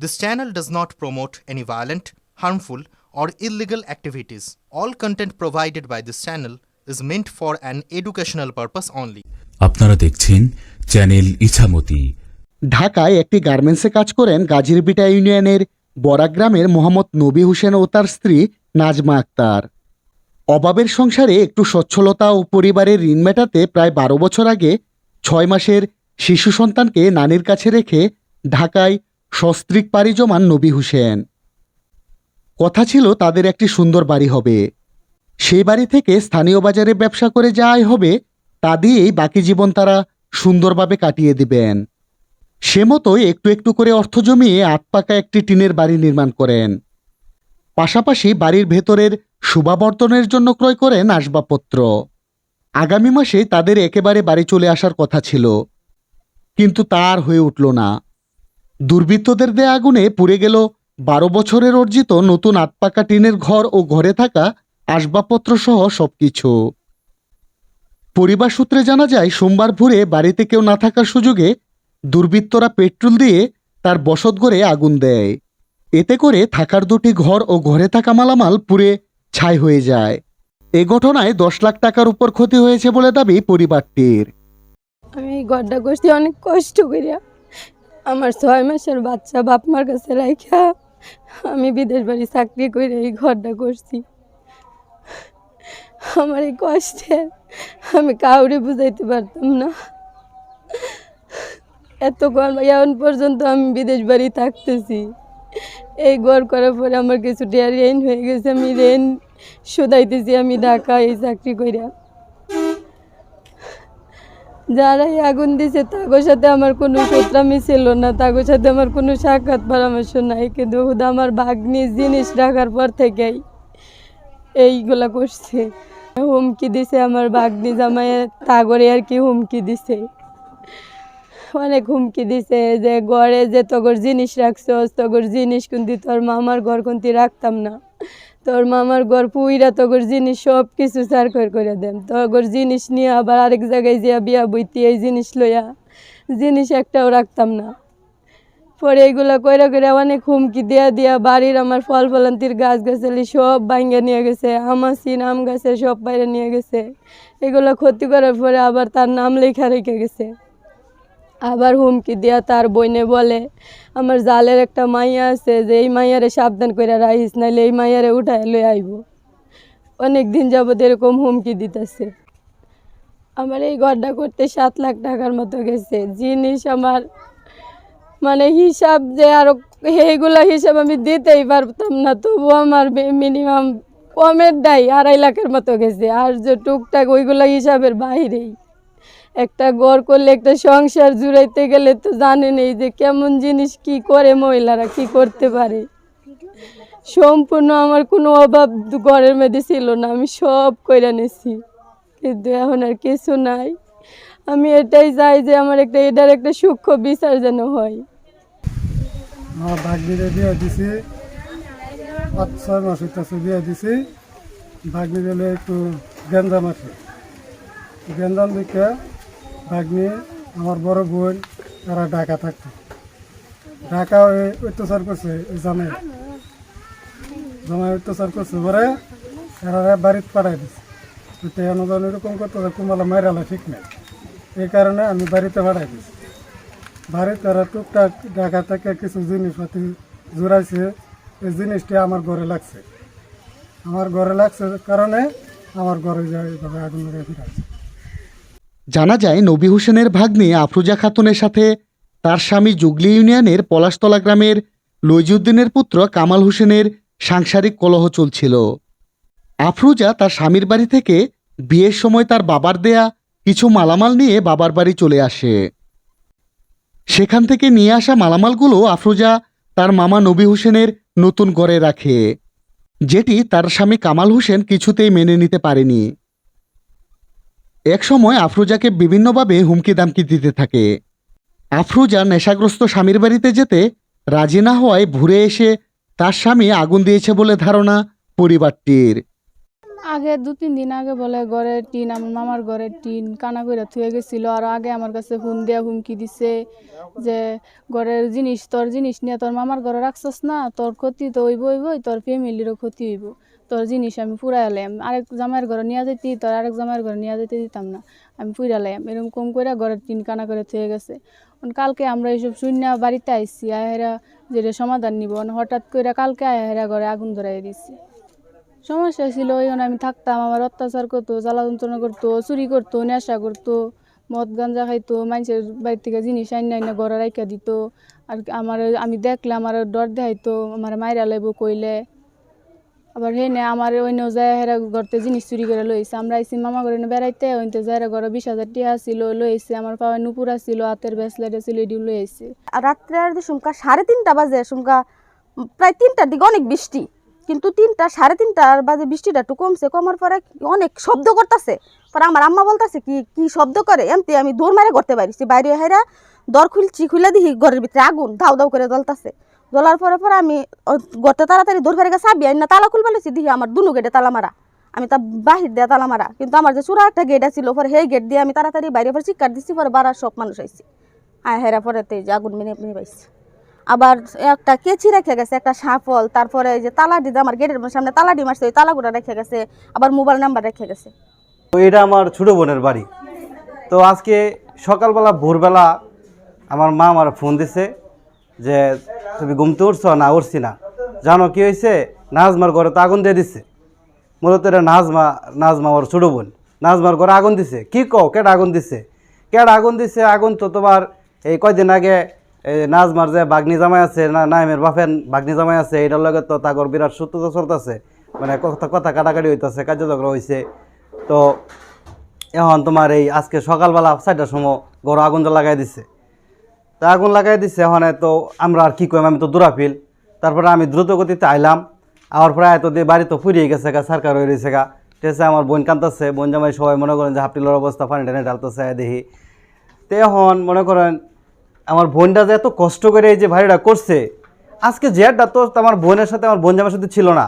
This channel does not promote any violent, harmful, or illegal activities. All content provided by this channel is meant for an educational purpose only. আপনারা দেখছেন channel Ichamati ঢাকায় একটি গার্মেন্টসে কাজ করেন গাজীরবিটা ইউনিয়নের বরা গ্রামের মোহাম্মদ নবী হোসেন ও তার স্ত্রী নাজমা আক্তার অভাবের সংসারে একটু সচ্ছলতা ও পরিবারের ঋণ মেটাতে প্রায় বারো বছর আগে ছয় মাসের শিশু সন্তানকে নানির কাছে রেখে ঢাকায় সস্ত্রীক পাড়ি জমান নবী হুসেন। কথা ছিল, তাদের একটি সুন্দর বাড়ি হবে। সেই বাড়ি থেকে স্থানীয় বাজারে ব্যবসা করে যা আয় হবে, তা দিয়েই বাকি জীবন তারা সুন্দরভাবে কাটিয়ে দিবেন। সে মতোই একটু একটু করে অর্থ জমিয়ে আটপাকা একটি টিনের বাড়ি নির্মাণ করেন। পাশাপাশি বাড়ির ভেতরের শোভাবর্ধনের জন্য ক্রয় করেন আসবাবপত্র। আগামী মাসে তাদের একেবারে বাড়ি চলে আসার কথা ছিল, কিন্তু তার হয়ে উঠল না। দুর্বৃত্তদের দেয়া আগুনে পুড়ে গেল বারো বছরের অর্জিত নতুন আটপাকা টিনের ঘর ও ঘরে থাকা আসবাবপত্র সহ সবকিছু। পরিবার সূত্রে জানা যায়, সোমবার ভোরে বাড়িতে কেউ না থাকার সুযোগে দুর্বৃত্তরা পেট্রোল দিয়ে তার বসত বসতঘরে আগুন দেয়। এতে করে থাকার দুটি ঘর ও ঘরে থাকা মালামাল পুড়ে ছাই হয়ে যায়। এ ঘটনায় দশ লাখ টাকার উপর ক্ষতি হয়েছে বলে দাবি পরিবারটির। আমি ঘরটা করছি অনেক কষ্ট করিয়া। আমার ছয় মাসের বাচ্চা বাপ মার কাছে রাখা আমি বিদেশ বাড়ি চাকরি করে এই ঘরটা করছি। আমার এই কষ্টে আমি কাউরে বুঝাইতে পারতাম না। এত এখন পর্যন্ত আমি বিদেশ বাড়ি থাকতেছি। এই ঘর করার পরে আমার কিছু ডেয়ার রেন হয়ে গেছে, আমি রেন শোধাইতেছি আমি ঢাকা এই চাকরি করিয়া যারাই আগুন দিছে, তাগোর সাথে আমার কোনো সত্রামি ছিল না, তাগোর সাথে আমার কোনো সাক্ষাৎ পরামর্শ নাই, কিন্তু হুদা আমার ভাগ্নি জিনিস রাখার পর থেকেই এইগুলা করছে। হুমকি দিছে আমার ভাগ্নি জামাই তাগরে আর কি হুমকি দিছে। অনেক হুমকি দিছে যে ঘরে যে তগর জিনিস রাখছস, তগর জিনিস কিন্তু তোর মামার ঘর কিন্তু রাখতাম না। তোর মামার ঘর পুইরা তগর জিনিস সব কিছু সার করে করে দেন তগর জিনিস নিয়ে আবার আরেক জায়গায় যে বিয়া বইতি এই জিনিস লইয়া জিনিস একটাও রাখতাম না। পরে এগুলা কইরা কইরা অনেক হুমকি দিয়া দিয়া বাড়ির আমার ফল ফলান্তির গাছ গাছালি সব ভাঙ্গা নিয়ে গেছে আমাসি নাম গাছের সব বাইরে নিয়ে গেছে। এগুলো ক্ষতি করার পরে আবার তার নাম লেখা রেখে গেছে। আবার হুমকি দিয়া তার বইনে বলে, আমার জালের একটা মাইয়া আছে যে এই মাইয়ারে সাবধান করে রাখিস নাইলে এই মাইয়ারে উঠায় লই আইব। অনেক দিন যাবত এরকম হুমকি দিতেছে। আমার এই ঘরটা করতে সাত লাখ টাকার মতো গেছে। জিনিস আমার মানে হিসাব যে আরও, এইগুলো হিসাব আমি দিতেই পারতাম না তবু আমার মিনিমাম কমের দায় আড়াই লাখের মতো গেছে। আর যে টুকটাক ওইগুলো হিসাবের বাইরেই একটা গড় করলে একটা সংসার জুড়াইতে গেলে তো জানেনই যে কেমন জিনিস কি করে মহিলারা কি করতে পারে। সম্পূর্ণ আমার কোনো অভাব ঘরের মধ্যে ছিল না, আমি সব কইরা নিছি। কিন্তু এখন আর কিছু নাই। আমি এটাই চাই যে আমার একটা, এটার একটা সূক্ষ্ম বিচার যেন হয়। আমার ভাগ্নিরে দিছি, পাঁচ, ছয় দিছি। ভাগ্নি একটু গেন্দাম আছে। গেন্দাম দিকে ভাগ্নি আমার বড় বোন, তারা ঢাকা থাকতো। ঢাকা ওই অত্যাচার করছে জামাই। জামাই অত্যাচার করছে পরে তারা বাড়িতে পাঠাই দিছে। তো অনুদান এরকম করতে কুমালা মাইরালা ঠিক নেই। এই কারণে আমি বাড়িতে পাঠাই দিছি। বাড়িতে তারা টুকটাক ঢাকা থেকে কিছু জিনিসপাতি জোড়াইছে। এই জিনিসটি আমার ঘরে লাগছে। আমার ঘরে লাগছে কারণে আমার ঘরে যায় এইভাবে আগুন লাগে ফিরাচ্ছে জানা যায়, নবী হোসেনের ভাগ্নে আফরুজা খাতুনের সাথে তার স্বামী জুগলি ইউনিয়নের পলাশতলা গ্রামের লইজুদ্দিনের পুত্র কামাল হোসেনের সাংসারিক কলহ চলছিল। আফরুজা তার স্বামীর বাড়ি থেকে বিয়ের সময় তার বাবার দেয়া কিছু মালামাল নিয়ে বাবার বাড়ি চলে আসে। সেখান থেকে নিয়ে আসা মালামালগুলো আফরুজা তার মামা নবী হোসেনের নতুন ঘরে রাখে, যেটি তার স্বামী কামাল হোসেন কিছুতেই মেনে নিতে পারেনি। একসময় আফরোজাকে বিভিন্নভাবে হুমকি দামকি দিতে থাকে। আফরোজা নেশাগ্রস্ত স্বামীর বাড়িতে যেতে রাজি না হওয়ায় ভুরে এসে তার স্বামী আগুন দিয়েছে বলে ধারণা পরিবারটির। আগে দু তিন দিন আগে বলে, ঘরের টিন, আমার মামার ঘরের টিন, কানা করে থুয়ে গেছিল। আর আগে আমার কাছে ফোন দেওয়া হুমকি দিছে যে, ঘরের জিনিস, তোর জিনিস নিয়ে তোর মামার ঘরে রাখছস না, তোর ক্ষতি তো হইব হইবই, তোর ফ্যামিলিরও ক্ষতি হইব। তোর জিনিস আমি পুরাই এলাম আরেক জামাইয়ের ঘরে নিয়ে যেতি তোর আরেক জামাইয়ের ঘরে নিয়ে যেতে দিতাম না। আমি পুরা লাইম এরকম কম করে ঘরের টিন কানা করে থুয়ে গেছে। কালকে আমরা এইসব শূন্য বাড়িতে আইসি আহেরা যেটা সমাধান নিব হঠাৎ করে কালকে আহেরা ঘরে আগুন ধরাই দিছি। সমস্যা ছিল ওই আমি থাকতাম, আমার অত্যাচার করতো, জ্বালা যন্ত্রণা করতো, চুরি করতো, নেশা করতো, মদ গাঞ্জা খাইতো, মানুষের বাড়ি থেকে জিনিস আইনা আইনা ঘরে রাইখা দিত। আর আমার, আমি দেখলে আমার ডর দেখাইতো, আমার মাইরা লাইব কইলে। আবার হে নে আমার অন্য যায় হেরা ঘরতে জিনিস চুরি করে লইছে আমরা আইসি মামা করে বেড়াইতে, ওইতে যায় ঘরে বিশ হাজার টিয়া ছিল লইছে আমার পাওয়ায় নুপুরা ছিল হাতের ব্রেসলেট ছিল এডিও আর রাত্রে আর সুমকা সাড়ে তিনটা বাজে, সুমকা প্রায় তিনটার দিকে অনেক বৃষ্টি। কিন্তু তিনটা, সাড়ে তিনটার বাজে বৃষ্টিটা একটু কমছে, কমার পরে অনেক শব্দ করতেছে। পরে আমার আম্মা বলতেছে, কি কি শব্দ করে? এমতি আমি দৌড় মারে করতে পারিছি বাইরে হেরা দর খুলছি খুলে দিই ঘরের ভিতরে আগুন ধাউ ধাউ করে জ্বলতেছে। জ্বলার পরে পরে আমি গড়তে তাড়াতাড়ি দৌড় ফেরে চাবি আইন না তালা খুলবে লেছি দিহি আমার দুনু গেটে তালা মারা। আমি তা বাহির দিয়ে তালা মারা। কিন্তু আমার যে চূড়া একটা গেট ছিল পরে সেই গেট দিয়ে আমি তাড়াতাড়ি বাইরে পরে চিৎকার দিচ্ছি পরে বাড়ার সব মানুষ আইছি। আয় হেরা পরে যে আগুন মেনে মেনে পাইছি। আবার একটা কেচি রেখে গেছে, একটা সাফল, তারপরে যে তালা যে আমার গেটের সামনে তালাডি মারছে ওই তালাগুলো রেখে গেছে, আবার মোবাইল নাম্বার রেখে গেছে। তো এটা আমার ছোটো বোনের বাড়ি। তো আজকে সকালবেলা, ভোরবেলা আমার মা আমার ফোন দিছে যে তুমি ঘুমতে উঠছো না, উঠছি না। জানো কি হয়েছে নাজমার ঘরে তো আগুন দিয়ে দিছে। মূলত এটা নাজমা নাজমা ওর ছোটো বোন। নাজমার ঘরে আগুন দিছে। কি কও কেটা আগুন দিছে? কেটা আগুন দিছে? আগুন তো তোমার এই কয়দিন আগে এই নাজমার যে বাগনি জামাই আছে, না, নাইমের বাফেন বাগনি জামাই আছে, এটার লগে তো তাগর বিরাট সূত্রতা চলতেছে। মানে কথা কথা কাটাকাটি হইতেছে কার্য ঝগড়া হয়েছে তো এখন তোমার এই আজকে সকালবেলা চারটার সময় গরু আগুন লাগাই দিছে। তা আগুন লাগাই দিছে, এখন তো আমরা আর কি কইম? আমি তো দূরাফিল। তারপরে আমি দ্রুত গতিতে আইলাম। আমার পরে এত দিয়ে বাড়ি তো ফুরিয়ে গেছে গা, সরকার হয়ে রয়েছে গা। ঠিক আছে, আমার বোন কান্তাছে বোন জামাই সবাই মনে করেন যে হাফটিলোর অবস্থা, পানি টানি ঢালতেছে দেখি। তো এখন মনে করেন আমার বোনটা যে এত কষ্ট করে এই যে ভাইটা করছে, আজকে জেডটা তো আমার বোনের সাথে, আমার বোন জামার সাথে ছিল না।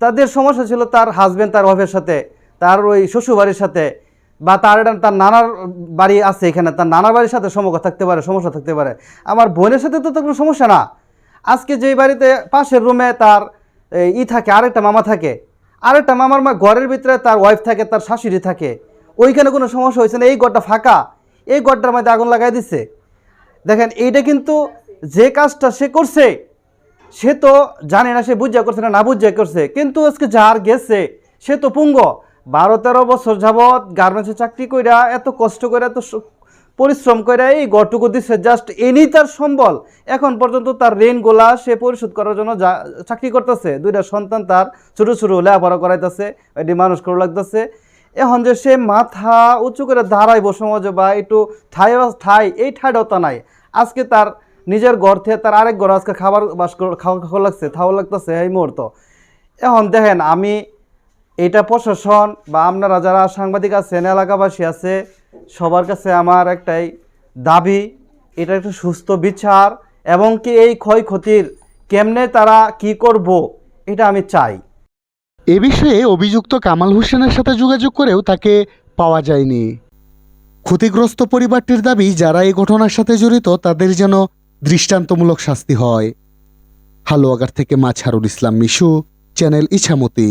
তাদের সমস্যা ছিল তার হাজব্যান্ড তার ওয়াইফের সাথে, তার ওই শ্বশুরবাড়ির সাথে। বা তার তার নানার বাড়ি আছে এখানে, তার নানার বাড়ির সাথে সমস্যা থাকতে পারে, সমস্যা থাকতে পারে। আমার বোনের সাথে তো তো কোনো সমস্যা না। আজকে যেই বাড়িতে পাশের রুমে তার ই থাকে, আরেকটা মামা থাকে, আরেকটা মামার মা ঘরের ভিতরে তার ওয়াইফ থাকে, তার শাশুড়ি থাকে, ওইখানে কোনো সমস্যা হয়েছে না, এই ঘরটা ফাঁকা, এই ঘরটার মধ্যে আগুন লাগাই দিচ্ছে দেখেন, এইটা কিন্তু যে কাজটা সে করছে, সে তো জানে না, সে বুঝা করছে না না বুঝা করছে, কিন্তু আজকে যার গেছে, সে তো পুঙ্গ। বারো তেরো বছর যাবৎ গার্মেন্টসে চাকরি কইরা, এত কষ্ট করে এত পরিশ্রম করে এই গড়টুকু দিচ্ছে জাস্ট এনি তার সম্বল। এখন পর্যন্ত তার ঋণগুলা সে পরিশোধ করার জন্য চাকরি করতেছে। দুইটা সন্তান তার ছোটো ছোটো লেখাপড়া করাইতেছে, এটি মানুষ করে লাগতেছে। এখন যে সে মাথা উঁচু করে দাঁড়াইব সমাজে বা একটু ঠাই ঠাই, এই ঠাইটাও তা নাই। আজকে তার নিজের ঘর থেকে তার আরেক ঘর আজকে খাবার বাস খাওয়া খাওয়া লাগছে খাওয়া লাগতেছে এই মুহূর্ত। এখন দেখেন, আমি এটা প্রশাসন বা আপনারা যারা সাংবাদিক আছেন, এলাকাবাসী আছে, সবার কাছে আমার একটাই দাবি, এটা একটা সুস্থ বিচার এবং কি এই ক্ষয়ক্ষতির কেমনে তারা কি করব, এটা আমি চাই। এ বিষয়ে অভিযুক্ত কামাল হোসেনের সাথে যোগাযোগ করেও তাকে পাওয়া যায়নি। ক্ষতিগ্রস্ত পরিবারটির দাবি, যারা এই ঘটনার সাথে জড়িত, তাদের যেন দৃষ্টান্তমূলক শাস্তি হয়। হালুয়াগার থেকে মাছহারুল ইসলাম মিশু, চ্যানেল ইছামতি।